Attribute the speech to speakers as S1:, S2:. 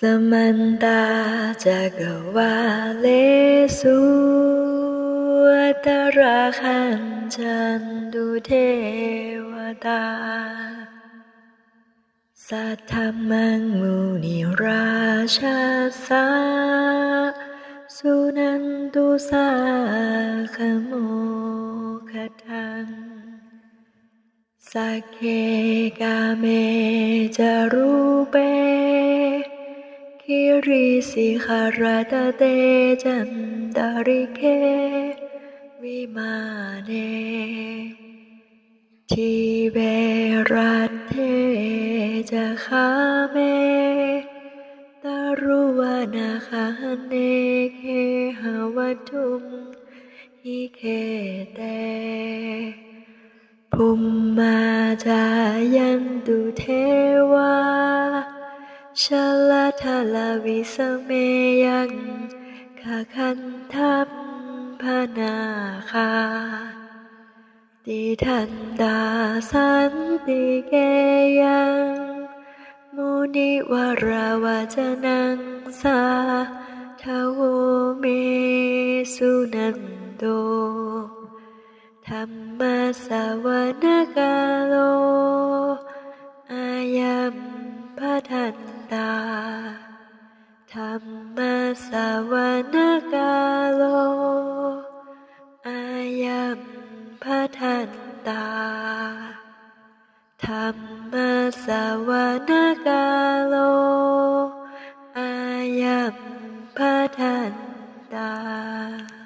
S1: Samanta Jagavalesu Atarakhan Chandu Devata Satamang Muni Rajasa Sunantu Sakhamokatang Sakhe Kame Jaru Kirisi harata te jandarike Vimane ทิเบรัตเทจะคาเมตารุวานาคาเนเคหาวัตุมหิเคเตภูมิมาจายันตุเทวา ชาลาทาลาวิสเมยังขาคันทัพพนาคา ติทันดาสันติเกยังมุนิวราวาจนังสาทาวเมสุนันโตธรรมสาวานกาโล อายัมพทันต ธรรมสวนากาโล อายัมพระทันตา ธรรมสวนากาโล อายัมพระทันตา